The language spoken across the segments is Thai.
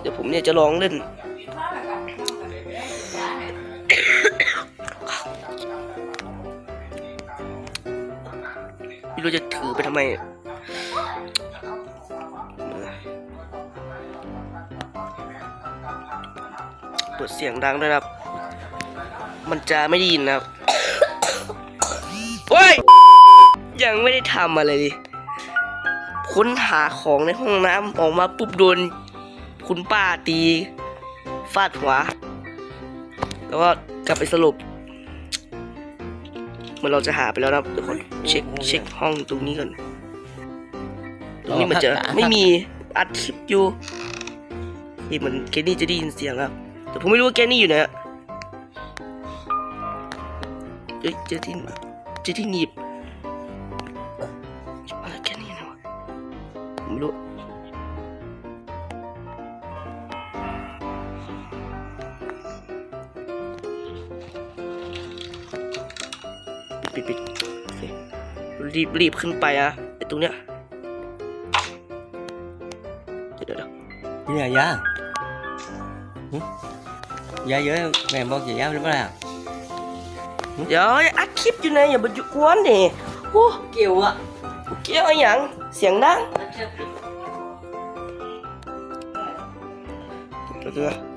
เดี๋ยวผมเนี่ยจะลองเล่น ไม่รู้จะถือไปทำไมเปิดเสียงดังด้วยนะครับ มันจะไม่ได้ยินนะครับโอ้ย ยังไม่ได้ทำอะไรเลยค้นหาของในห้องน้ำออกมาปุ๊บโดน คุณป้าตีฟาดหัว แล้วก็กลับไปสรุปเหมันเราจะหาไปแล้วนะครับเดี๋ยวขอเช็คเช็คห้องตรงนี้ก่อนตรงนี้มันจะไม่มีอัดคลิปอยู่นี่มันแกนี่จะได้ยินเสียงครับแต่ผมไม่รู้ว่าแกนี่อยู่ไหนอะเอ้ยเจอที่เจอที่หนีบ รีบรีบขึ้นไปอะไอตรงเนี้ยเดี๋ยวเดี๋ยวเดี๋ยว Cái này giá Hử? Giá dưới mẹ bao chị giáo đến bao nào เดี๋ยวอัดคลิปอยู่นะอย่ามาจุกวนดิโอ้ Kiều ạ เกี่ยวอะไรอย่างเสียงดังเดี๋ยว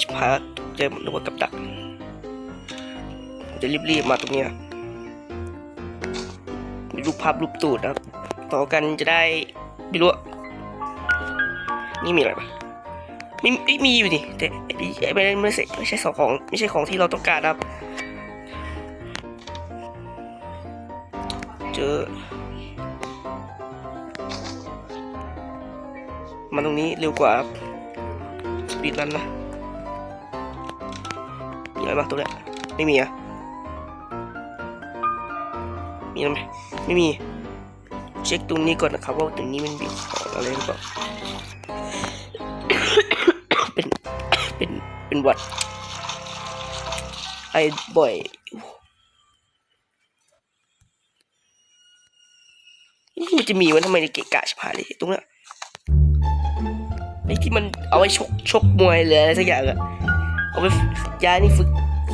ชิบหายละตกใจหมดนึกว่ากับดักจะรีบๆมาตรงเนี้ยมีรูปภาพรูปตูดนะครับ ต่อกันจะได้ไม่รู้นี่มีอะไรปะมีมีอยู่ดิแต่ไอ้ไม่ได้ไม่ใช่ไม่ใช่สองของไม่ใช่ของที่เราต้องการครับ เจอมาตรงนี้เร็วกว่าสปีดรันนะ มีอะไรบ้างตรงเนี้ยไม่มีอะมีอะไรไหมไม่มี เช็คตรงนี้ก่อนนะครับว่าตรงนี้มันมีของอะไรหรือเปล่าเป็นเป็นเป็นวัดไอ้บ่อยนี่มันจะมีมันทำไมในเกะกะชิบหายเลยตรงเนี้ยไอ้ที่มันเอาไว้ชกชกมวยเลยอะไรสักอย่างอะ เอาไปฝึกยานี่ฝึก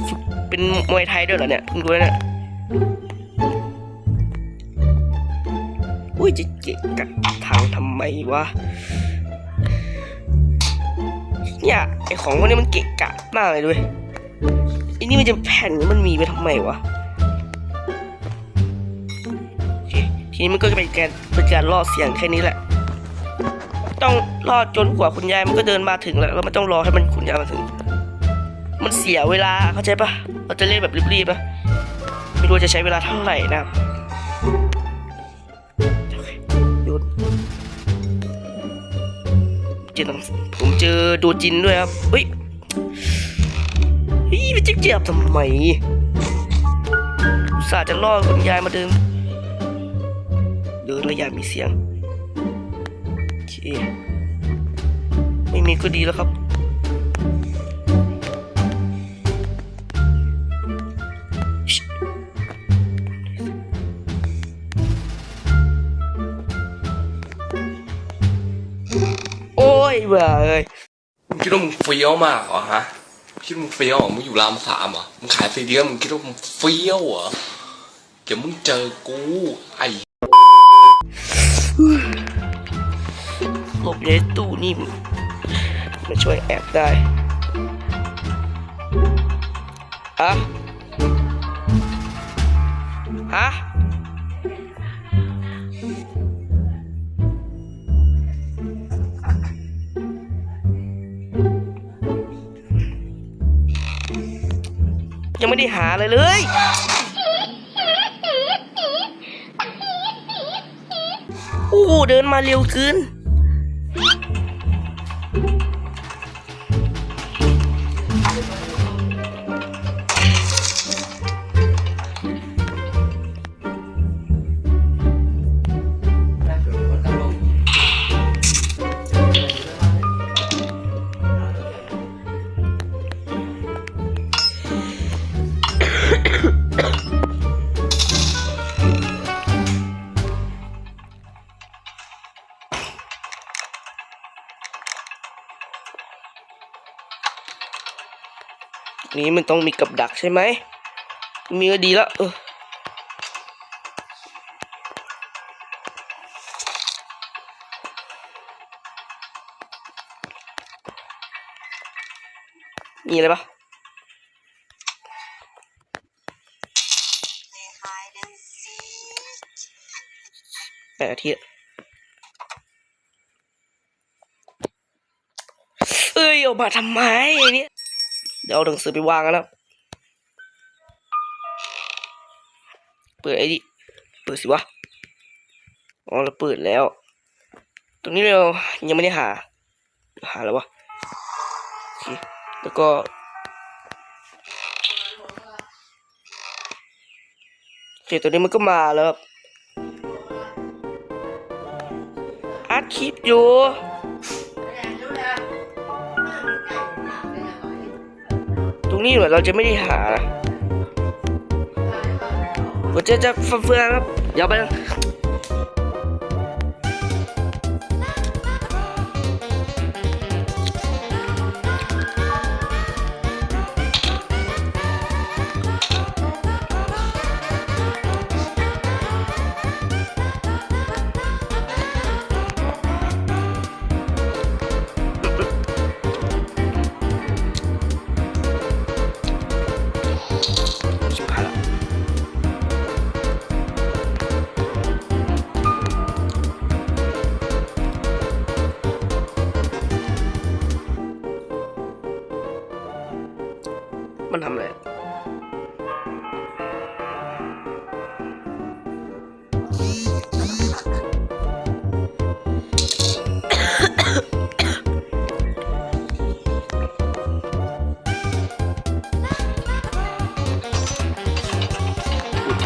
ฝึกเป็นมวยไทยด้วยเหรอเนี่ยเพิ่งรู้นะเนี่ยอุ้ยจะเกะกะทางทำไมวะเนี่ยไอของพวกนี้มันเกะกะมากเลยด้วยไอ้นี่มันจะแผ่นมันมีไว้ทำไมวะทีนี้มันก็จะเป็นการเป็นการล่อเสียงแค่นี้แหละ ต้องรอจนกว่าคุณยายมันก็เดินมาถึงแล้วแล้วมันต้องรอให้มันคุณยายมาถึง มันเสียเวลาเข้าใจปะเราจะเล่นแบบรีบๆนะไม่รู้จะใช้เวลาเท่าไหร่นะครับโยนเจอหนังผมเจอโดจินด้วยครับเฮ้ยเฮ้ยไปเจ็บทำไมอุตส่าห์จะล่อคุณยายมาเดินเดินแล้วย่ามีเสียงโอเคไม่มีก็ดีแล้วครับ เบื่อเลยมึงคิดว่ามึงเฟี้ยวมากเหรอฮะคิดว่ามึงเฟี้ยวเหรอมึงอยู่รามสามเหรอมึงขายซีดีแล้วมึงคิดว่ามึงเฟี้ยวเหรอเดี๋ยวมึงเจอกูไอ้หลบอยู่ในตู้นี่มาช่วยแอบได้ฮะฮะ ยังไม่ได้หาเลยเลย โอ้เดินมาเร็วเกิน นี้มันต้องมีกับดักใช่ไหม มีก็ดีล้วเออมีอะไรปะแปดนาทีเอ้ยออกมาทำไมเนี่ย เดี๋ยวเอาหนังสือไปวางกันแล้วเปิดไอ้ดิเปิดสิวะอ๋อเราเปิดแล้ว ตรงนี้เรายังไม่ได้หา หาแล้ววะแล้วก็โอเคตัวนี้มันก็มาแล้วอัดคลิปอยู่ นี้เหมือนเราจะไม่ได้หานะผมจะจะเฟื่องๆครับเดี๋ยวไป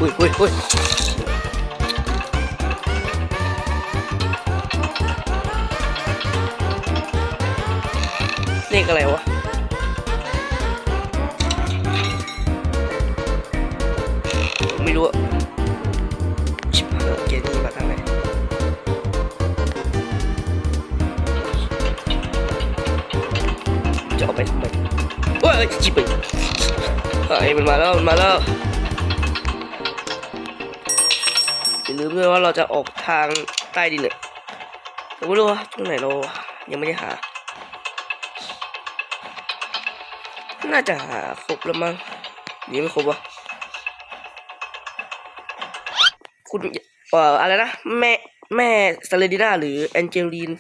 อุ้ยอุ้ยอุ้ยเลขอะไรวะไม่รู้ชิบหายเกมนี้มาทางไหนจะเอาไปทำไมเฮ้ยจิบไปเฮ้มันมาแล้วมันมาแล้ว ลืมด้วยว่าเราจะออกทางใต้ดินเนี่ยแต่ไม่รู้ว่าตรงไหนเรายังไม่ได้หา น่าจะหาครบแล้วมั้งหรือไม่ครบวะคุณเอ่ออะไรนะแม่แม่ซาเลดิน่าหรือแองเจลีน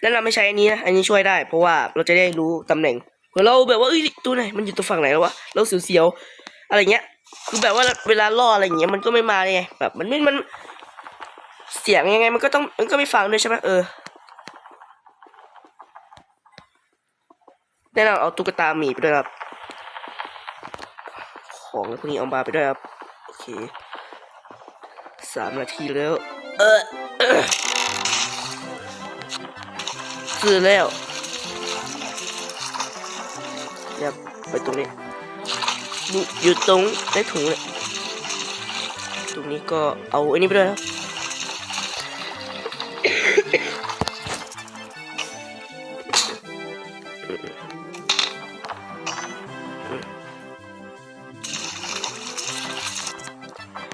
แนะนำไม่ใช้อันนี้นะอันนี้ช่วยได้ เพราะว่าเราจะได้รู้ตำแหน่งเผื่อเราแบบว่าเอ้ยตัวไหนมันอยู่ตัวฝั่งไหนแล้ววะเราเสียวๆอะไรเงี้ย คือแบบว่าเวลาล่ออะไรอย่างเงี้ยมันก็ไม่มาเลยไงแบบมันไม่มันเสียงยังไงมันก็ต้องมันก็ไม่ฟังด้วยใช่ไหมเออแนะนำเอาตุ๊กตาหมีไปด้วยครับ ของพวกนี้เอามาไปด้วยครับ โอเคสามนาทีแล้ว เออซื้อแล้วยับไปตรงนี้ อยู่ตรงในถุงเนี่ยตรงนี้ก็เอาอันนี้ไปด้วยครับ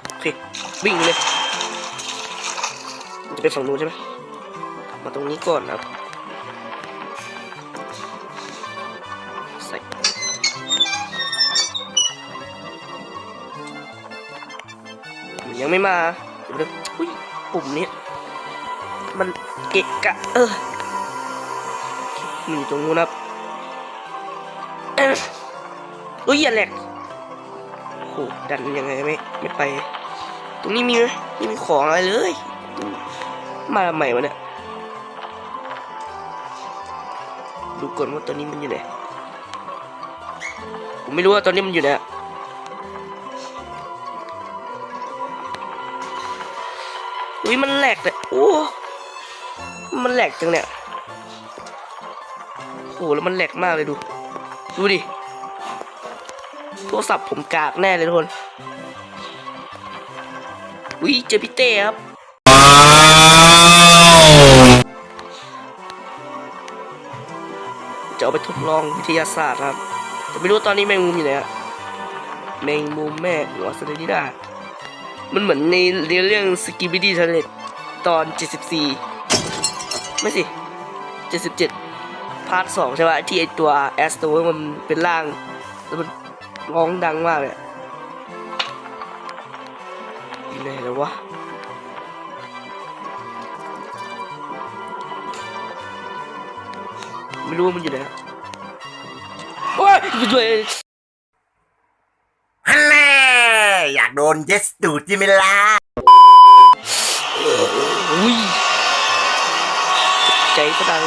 โอเควิ่งเลยจะไปฝั่งนู้นใช่ไหมมาตรงนี้ก่อนนะครับ ไม่มาเดี๋ยวอุ้ยปุ่มนี้มันเกะกะ เออมันอยู่ตรงนู้นนะครับเอออุ้ยอย่าแหลกโหดันยังไงไม่ไม่ไป ตรงนี้มีไหมไม่มีของอะไรเลย มาทำไมวะเนี่ยดูก่อนว่าตอนนี้มันอยู่ไหนผมไม่รู้ว่าตอนนี้มันอยู่ไหน อุ้ยมันแหลกเลยโอ้มันแหลกจังเนี่ยโอ้แล้วมันแหลกมากเลยดู ดูดิโทรศัพท์ผมกากแน่เลยทุกคนอุ้ยเจอพี่เต้ครับจะเอาไปทดลองวิทยาศาสตร์ครับแต่ไม่รู้ตอนนี้แมงมุมอยู่ไหนอะแมงมุมแม่หัวสเตนิดา มันเหมือนในเรื่องสกิบิดี้ทะเลตอน 74 ไม่สิ 77 พาร์ทสองใช่ป่ะที่ไอตัวแอสโตมันเป็นร่างแล้วมันร้องดังมากเลยอยู่ไหนแล้ววะไม่รู้ว่ามันอยู่ไหนโอ้ยช่วย ฮันแน่อยากโดนเจสตูดใช่ไหมล่ะอุ้ยใจก็ดัง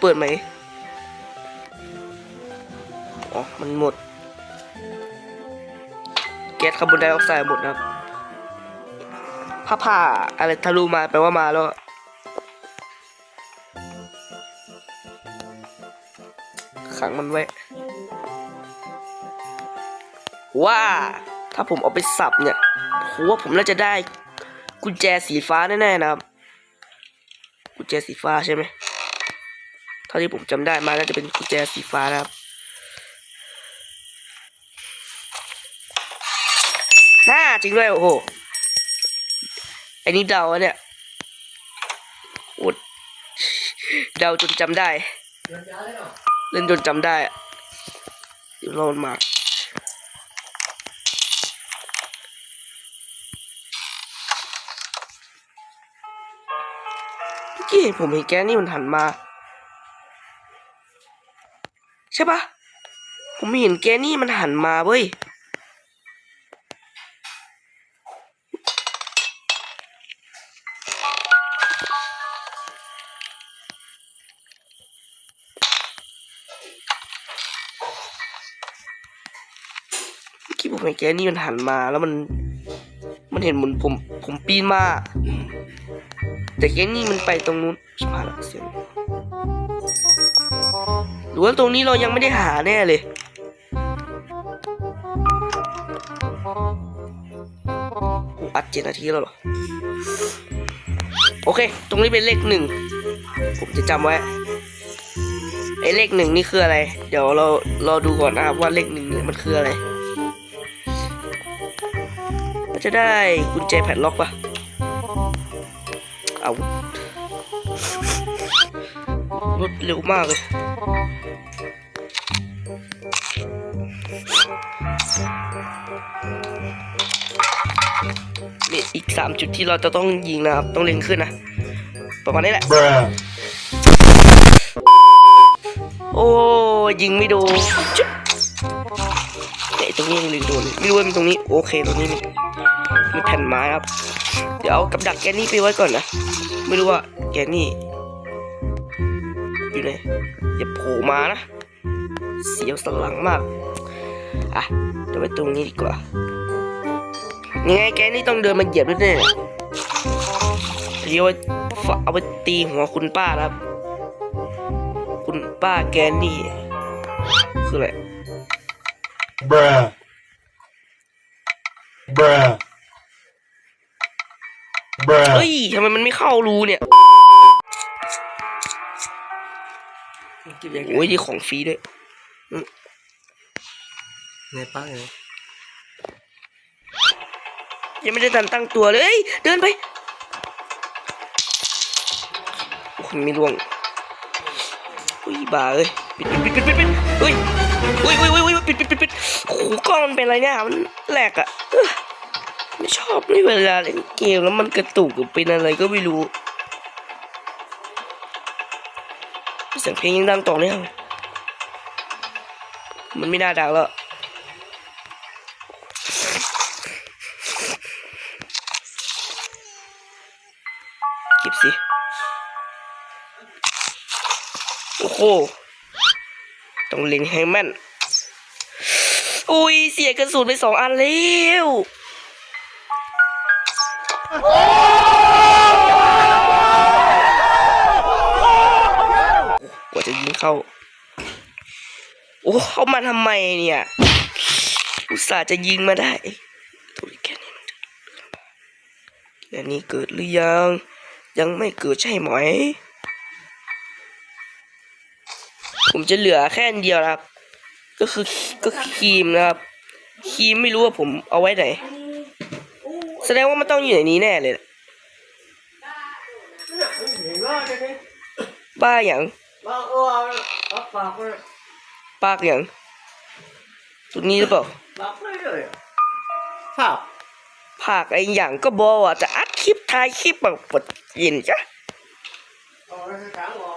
เปิดไหม อ๋อ มันหมด ก๊สคาร์บอนไดออกไซด์หมดนะครับผ้าผ่าอะไรทะลุมาแปลว่ามาแล้วขังมันไว้ ว่าถ้าผมเอาไปสับเนี่ยผมว่าผมน่าจะได้กุญแจสีฟ้าแน่ๆนะครับ กุญแจสีฟ้าใช่ไหมเท่าที่ผมจำได้มาน่าจะเป็นกุญแจสีฟ้านะครับ จริงด้วยโอ้โหไอ้นี่เดาเนี่ยอุดเดาจนจำได้เล่นจนจำได้อะเดี๋ยวรอมันมาเมื่อกี้ผมเห็นแกนี่มันหันมา ใช่ปะผมเห็นแกนี่มันหันมาเว้ย เมื่อกี้ผมเห็นแกนี่มันหันมาแล้วมัน มันเห็นเหมือนผมผมปีนมา แต่แกนี่มันไปตรงนู้นชิบหายละเสียงหรือว่าตรงนี้เรายังไม่ได้หาแน่เลยโอ้อัดเจ็ดนาทีแล้วหรอ โอเค ตรงนี้เป็นเลขหนึ่ง ผมจะจำไว้ ไอ้เลขหนึ่งนี่คืออะไร เดี๋ยวเรารอดูก่อนนะครับว่าเลขหนึ่งนี่มันคืออะไร มันจะได้กุญแจแผ่นล็อกปะเอารวดเร็วมากเลยมีอีกสามจุดที่เราจะต้องยิงนะครับ ต้องเล็งขึ้นนะ ประมาณนี้แหละ โอ้ยิงไม่โดนจุ๊บแต่ตรงนี้ยังลืมโดนไม่รู้ว่ามันตรงนี้ โอเคตรงนี้มี มีแผ่นไม้ครับ เดี๋ยวเอากับดักแกนี่ไปไว้ก่อนนะ ไม่รู้ว่าแกนี่ อยู่ไหนอย่าโผล่มานะ เสียวสลังมาก อะเดี๋ยวไว้ตรงนี้ดีกว่า ยังไงแกนี่ต้องเดินมาเหยียบด้วยแน่เดี๋ยวเอาไปตีหัวคุณป้านะครับ คุณป้าแกนี่ คืออะไร Bruh. Bruh. Bruh. เฮ้ยทำไมมันไม่เข้ารูเนี่ยเก็บยังไงโอ้ยนี่ของฟรีด้วยในปักเลยยังไม่ได้ทันตั้งตัวเลยเอ้ยเดินไปโอ้ยไม่ล่วงอุ้ยบ้าเอ้ยปิดปิดปิดปิดปิดเฮ้ยอุ้ยอุ้ยอุ้ยอุ้ยปิดปิดปิดปิดโอ้โหกล้องมันเป็นอะไรเนี่ยมันแหลกอะเอ้อ ไม่ชอบนี่เวลาเล่นเกมแล้วมันกระตุกหรือเป็นอะไรก็ไม่รู้เสียงเพลงยังดังต่อเนื่องมันไม่น่าดังแล้วเก็บสิโอ้โหต้องเล็งให้แม่นอุ้ยเสียกระสุนไปสองอันแล้ว กว่าจะยิงเข้า โอ้ เข้ามาทำไมเนี่ย อุตส่าห์จะยิงมาได้ตัวแค่นี้มันจะแค่นี้เกิดหรือยัง ยังไม่เกิดใช่ไหม ผมจะเหลือแค่เดียวครับ ก็คือก็ครีมนะครับ ครีมไม่รู้ว่าผมเอาไว้ไหน แสดงว่ามันต้องอยู่ในนี้แน่เลยบ้าอย่างบ้าเออเอาปากเลยปากอย่างตรงนี้หรือเปล่าปากเลยเลยข้าวภาคไอ้อย่างก็บอกว่าจะอัดคลิปถ่ายคลิปแบบปดยินจ้ะเอาไว้ให้ช้างรอ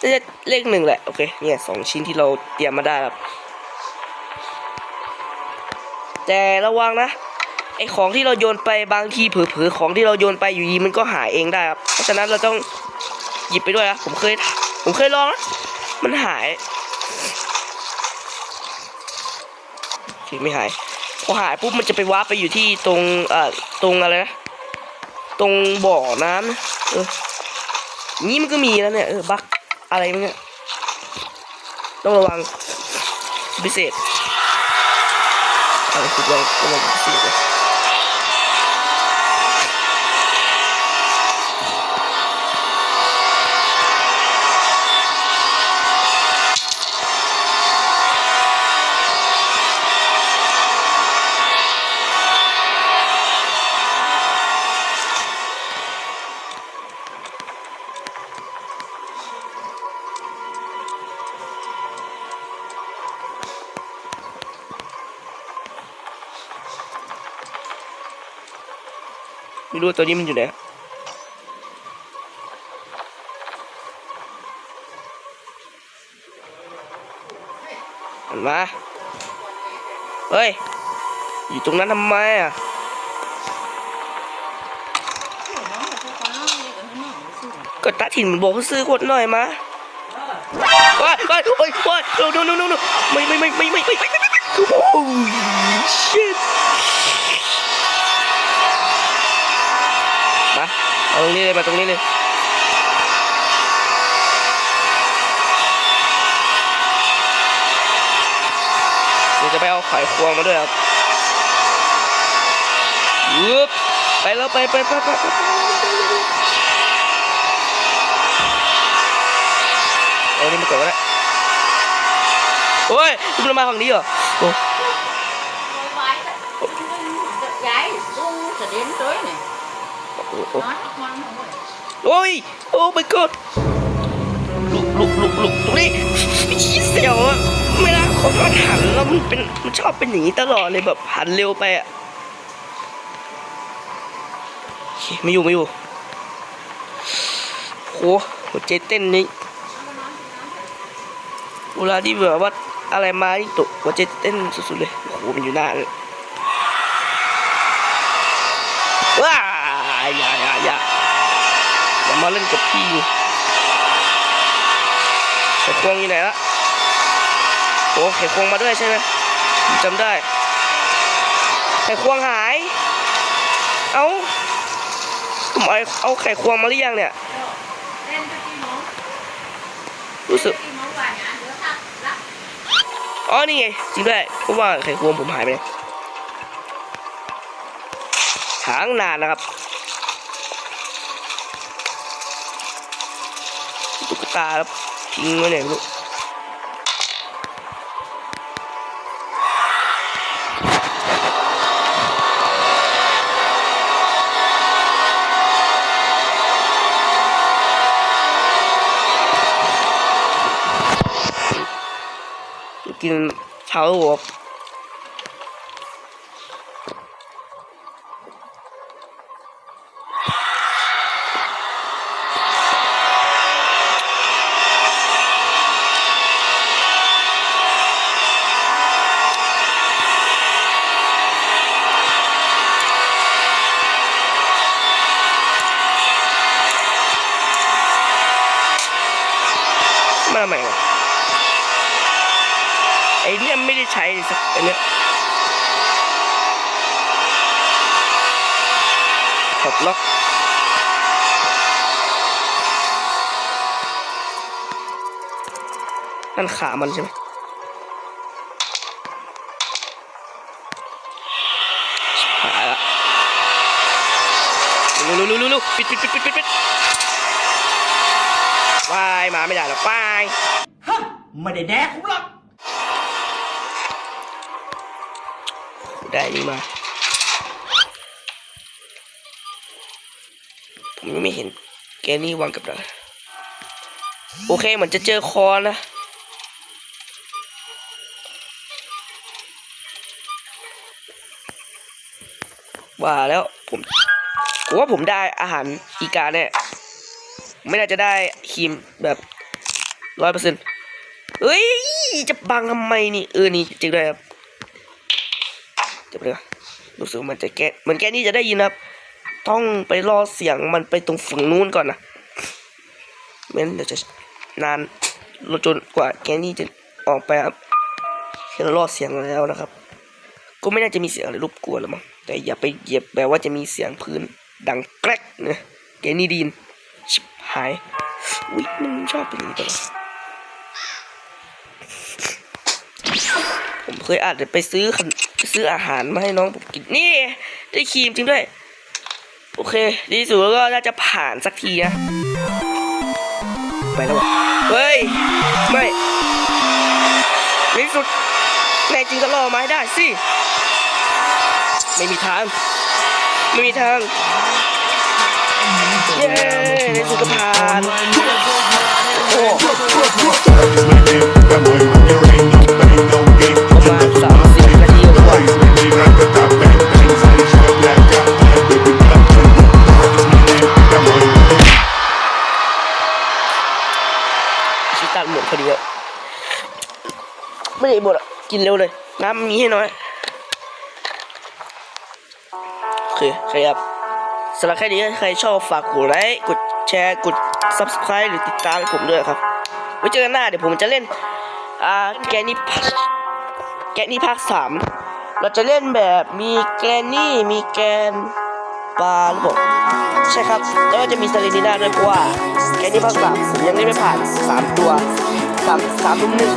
เอาชุบชุบไว้ให้ช้างรอเลขหนึ่งแหละ โอเค เนี่ยสองชิ้นที่เราเตรียมมาได้ครับ แต่ระวังนะ ไอของที่เราโยนไปบางทีเผลอๆของที่เราโยนไปอยู่ดีมันก็หายเองได้ครับ เพราะฉะนั้นเราต้องหยิบไปด้วยนะ ผมเคย ผมเคยลองนะ มันหายโอเคไม่หาย พอหายปุ๊บมันจะไปวาร์ปไปอยู่ที่ตรงเอ่อตรงอะไรนะ ตรงบ่อน้ำเออนี่มันก็มีแล้วเนี่ย เออ บั๊ก อะไรมั้งเนี่ยต้องระวังพิเศษอะไรคือระวังระวังพิเศษ ว่ตัวนี้มันอยู่ไหนมันมา เฮ้ย อยู่ตรงนั้นทำไมอะก็ตาถิ่นมันบอกเขาซื้อขวดหน่อยมาว้ายว้ายว้ายว้ายโน้โน้โน้ไม่ไม่ไม่ไม่ไม่ไม่โอ้ย shit ตรงนี้เลยมาตรงนี้เลยเดี๋ยวจะไปเอาไขควงมาด้วยครับยึบไปแล้วไปไปไปไปไปเอานี่มาก่อนก็ได้โอ้ยคุณมาฝั่งนี้เหรอ โอ้ยโอ้ my god ลุกลุกลุกลุกตรงนี้เสียวอะไม่ได้คนมันหันแล้วมันเป็นมันชอบเป็นอย่างนี้ตลอดเลยแบบหันเร็วไปอะไม่อยู่ไม่อยู่โหหัวใจเต้นนี่เวลาที่แบบว่าอะไรมาที่ตกหัวใจเต้นสุดๆเลยโอ้โหมันอยู่หน้าเลยว้าอย่าอย่าอย่า อย่า มาเล่นกับพี่ไขควงอยู่ไหนละโอ้ไขควงมาด้วยใช่ไหมจำได้ไขควงหาย เอาผมเอาเอาไขควงมาหรือยังเนี่ยรู้สึกอ๋อนี่ไงจริงด้วยเพราะว่าไขควงผมหายไปเลยหางนานนะครับ ตาครับทิ้งไว้ไหนไม่รู้กินเช้าหัว นั่นขามันใช่ไหมชิบหายละเร็วเร็วเร็วเร็วเร็วปิดปิดปิดปิดปิดปิดวายมาไม่ได้หรอกวายไม่ได้แดกผมหรอกได้นี่มาผมยังไม่เห็น แกนี่วางกับเราโอเคเหมือนจะเจอคอนะ ว่าแล้วผมผมว่าผมได้อาหารอีกาเนี่ยไม่น่าจะได้ครีมแบบร้อยเปอร์เซ็นต์เฮ้ย จะบังทำไมนี่ เออ นี่จริงด้วยครับเดี๋ยวไปดูก่อนรู้สึกมันจะแกเหมือนแกนี่จะได้ยินครับ ต้องไปรอเสียงมันไปตรงฝั่งนู้นก่อนนะไม่งั้นเดี๋ยวจะนานจนกว่าแกนี่จะออกไปครับแค่เรารอเสียงแล้วนะครับ ก็ไม่น่าจะมีเสียงอะไรรบกวนหรอมั้ง แต่อย่าไปเหยียบแบบว่าจะมีเสียงพื้นดังแกรกนะแกนี่ดีนชิบหายอุ้ยมันชอบเป็นอย่างนี้ตลอดผมเคยอาจจะไปซื้อขนซื้ออาหารมาให้น้องผมกินนี่ได้ครีมจริงด้วย โอเค ดีสุดก็น่าจะผ่านสักทีนะไปแล้วเฮ้ย ไม่ในที่สุดแน่จริงก็รอมาให้ได้สิ ไม่มีทาง ไม่มีทาง เย้ในที่สุดก็ผ่านโอ้ประมาณสามสิบนาทีกว่าชิตันหมดพอดีอะไม่ได้หมดอะกินเร็วเลย น้ำมีให้น้อย เคใครครับสำหรับใครนี้ใครชอบฝากกดไลค์กดแชร์กด subscribe หรือติดตามผมด้วยครับไว้เจอกันหน้าเดี๋ยวผมจะเล่นอ่าแกนี่แกนี่ภาคสามเราจะเล่นแบบมีแกนนี่มีแกนปลาหรือเปล่าใช่ครับ แล้วก็จะมีซาเลนิน่าด้วยเพราะว่าแกนี่ภาคสามผมยังเล่นไม่ผ่านสามตัวสามสามรุ่มหนึ่ง